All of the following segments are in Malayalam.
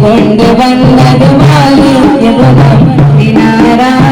கொண்டு வந்தது மாலிக்கு குணம் தினாரான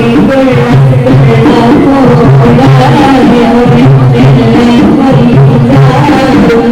Thank you.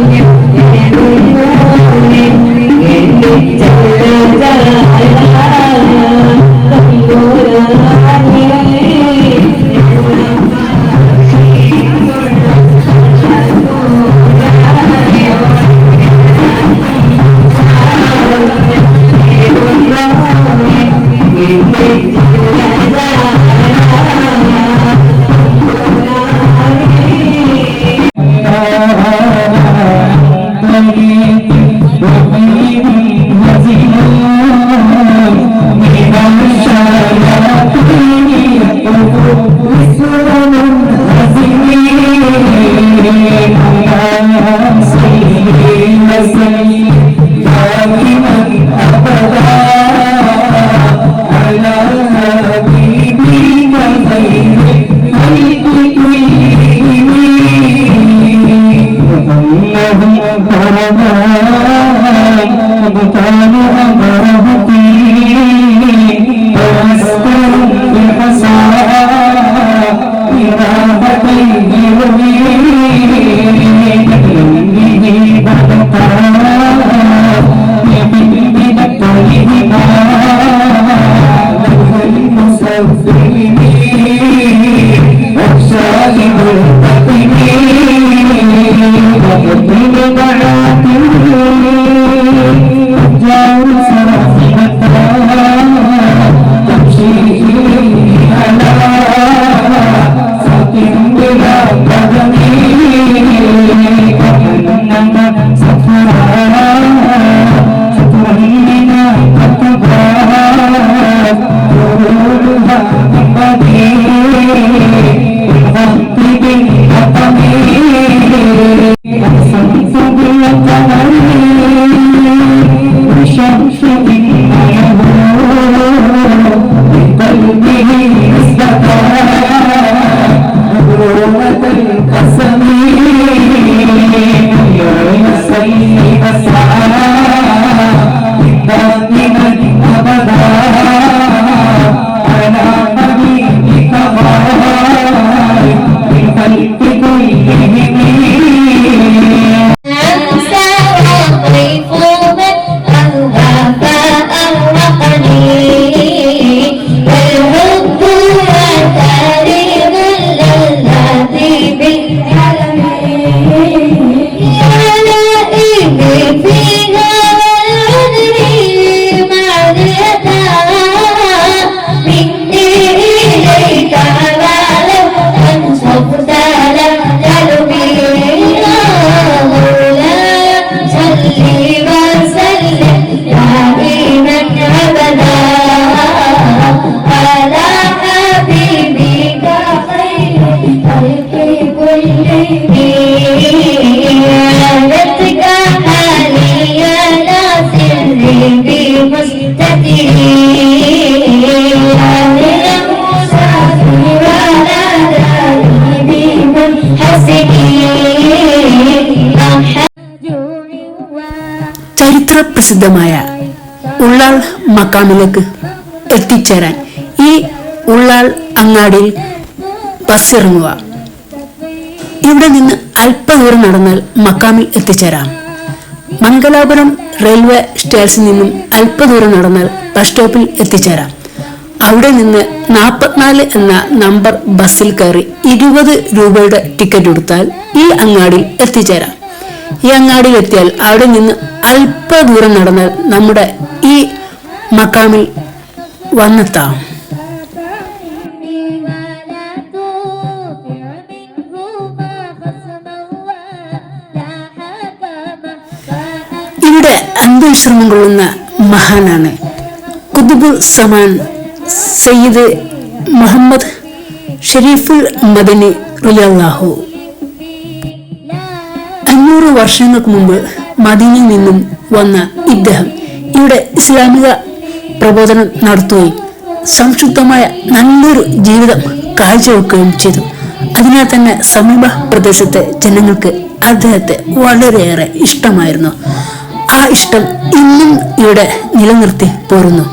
कसमी ചരിത്രപ്രസിദ്ധമായ ഉള്ളാൾ മക്കാമിലേക്ക് എത്തിച്ചേരാൻ ഈ ഉള്ളാൾ അങ്ങാടിയിൽ ബസ് ഇറങ്ങുക ഇവിടെ നിന്ന് അല്പദൂരം നടന്നാൽ മക്കാമിൽ എത്തിച്ചേരാം. മംഗലാപുരം റെയിൽവേ സ്റ്റേഷനിൽ നിന്നും അല്പദൂരം നടന്നാൽ ബസ് സ്റ്റോപ്പിൽ എത്തിച്ചേരാം. അവിടെ നിന്ന് നാൽപ്പത്തിനാല് എന്ന നമ്പർ ബസ്സിൽ കയറി ഇരുപത് രൂപയുടെ ടിക്കറ്റ് എടുത്താൽ ഈ അങ്ങാടിയിൽ എത്തിച്ചേരാം. ഈ അങ്ങാടിയിലെത്തിയാൽ അവിടെ നിന്ന് അല്പദൂരം നടന്നാൽ നമ്മുടെ ഈ മക്കാമിൽ വന്നെത്താം. ഇവിടെ അന്തവിശ്രമം കൊള്ളുന്ന മഹാനാണ്. കുതുബുൽ സമാൻ സയ്യിദ് മുഹമ്മദ് ഷെരീഫുൽ മദനി റിയാഹു അഞ്ഞൂറ് വർഷങ്ങൾക്ക് മുമ്പ് മദീനയിൽ നിന്നും വന്ന ഇദ്ദേഹം ഇവിടെ ഇസ്ലാമിക പ്രബോധനം നടത്തുകയും സംക്ഷിപ്തമായ നല്ലൊരു ജീവിതം കാഴ്ചവെക്കുകയും ചെയ്തു. അതിനാൽ തന്നെ സമീപ പ്രദേശത്തെ ജനങ്ങൾക്ക് അദ്ദേഹത്തെ വളരെയേറെ ഇഷ്ടമായിരുന്നു. ആ ഇഷ്ടം ഇന്നും ഇവിടെ നിലനിർത്തി പോരുന്നു.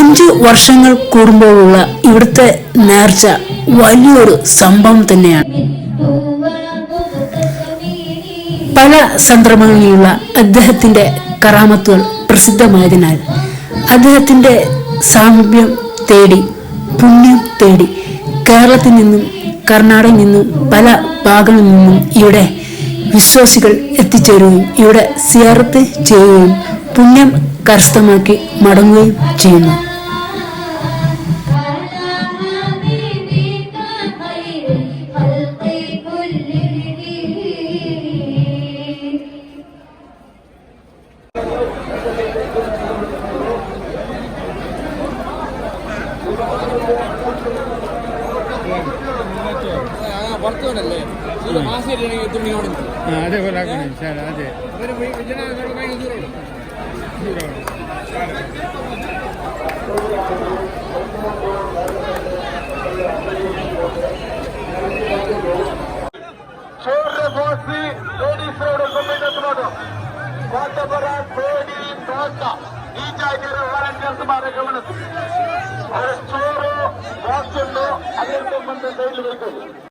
അഞ്ചു വർഷങ്ങൾ കൂടുമ്പോഴുള്ള ഇവിടുത്തെ നേർച്ച വലിയൊരു സംഭവം തന്നെയാണ്. പല സന്ദർഭങ്ങളിലുള്ള അദ്ദേഹത്തിന്റെ കറാമത്തുകൾ പ്രസിദ്ധമായതിനാൽ അദ്ദേഹത്തിന്റെ സാമീപ്യം തേടി പുണ്യം തേടി കേരളത്തിൽ നിന്നും കർണാടകയിൽ നിന്നും പല ഭാഗങ്ങളിൽ നിന്നും ഇവിടെ വിശ്വാസികൾ എത്തിച്ചേരുകയും ഇവിടെ സിയാറത്ത് ചെയ്യുകയും പുണ്യം കരസ്ഥമാക്കി മടങ്ങുകയും ചെയ്യുന്നു. പുറത്തുകൊണ്ടല്ലേ അതേപോലെ ആക്കണം സാർ അതെ. ചോറിന്റെ ബോസ് ലേഡീസിനോട് കൊമ്പിനെത്തിനോട് കോട്ടപുറ പേടി ദോശ ഈ ചായക്കര വളണ്ടിയർമാരെ ഗമനത്തിൽ ചോറ് ബോക്സുണ്ടോ അതിൽ കൊമ്പ് ഡെയിലി വയ്ക്കും